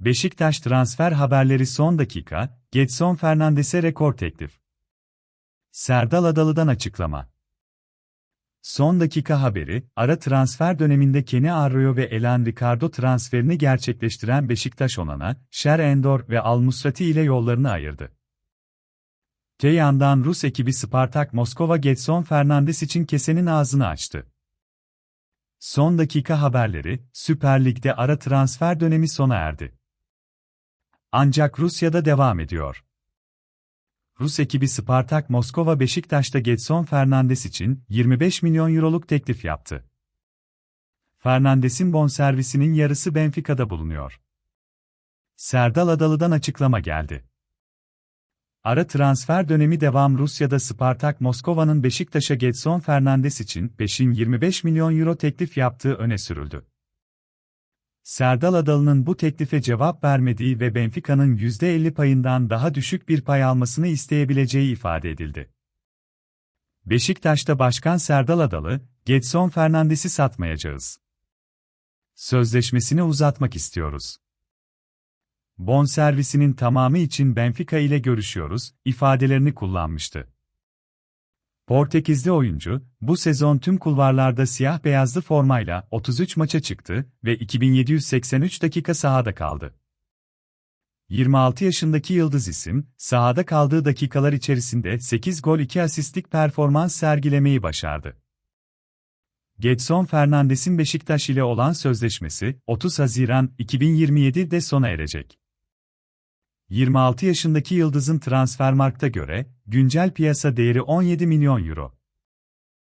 Beşiktaş transfer haberleri son dakika, Getson Fernandes'e rekor teklif. Serdal Adalı'dan açıklama. Son dakika haberi, ara transfer döneminde Kenny Arroyo ve Elan Ricardo transferini gerçekleştiren Beşiktaş Onana, Şer Endor ve Al Musrati ile yollarını ayırdı. Te yandan Rus ekibi Spartak Moskova Getson Fernandes için kesenin ağzını açtı. Son dakika haberleri, Süper Lig'de ara transfer dönemi sona erdi. Ancak Rusya'da devam ediyor. Rus ekibi Spartak Moskova Beşiktaş'ta Getson Fernandes için 25 milyon euroluk teklif yaptı. Fernandes'in bonservisinin yarısı Benfica'da bulunuyor. Serdal Adalı'dan açıklama geldi. Ara transfer dönemi devam Rusya'da Spartak Moskova'nın Beşiktaş'a Getson Fernandes için peşin 25 milyon euro teklif yaptığı öne sürüldü. Serdal Adalı'nın bu teklife cevap vermediği ve Benfica'nın %50 payından daha düşük bir pay almasını isteyebileceği ifade edildi. Beşiktaş'ta Başkan Serdal Adalı, Getson Fernandes'i satmayacağız. Sözleşmesini uzatmak istiyoruz. Bonservisinin tamamı için Benfica ile görüşüyoruz, ifadelerini kullanmıştı. Portekizli oyuncu, bu sezon tüm kulvarlarda siyah beyazlı formayla 33 maça çıktı ve 2783 dakika sahada kaldı. 26 yaşındaki yıldız isim, sahada kaldığı dakikalar içerisinde 8 gol 2 asistlik performans sergilemeyi başardı. Getson Fernandes'in Beşiktaş ile olan sözleşmesi 30 Haziran 2027'de sona erecek. 26 yaşındaki yıldızın Transfermarkt'a göre güncel piyasa değeri 17 milyon euro.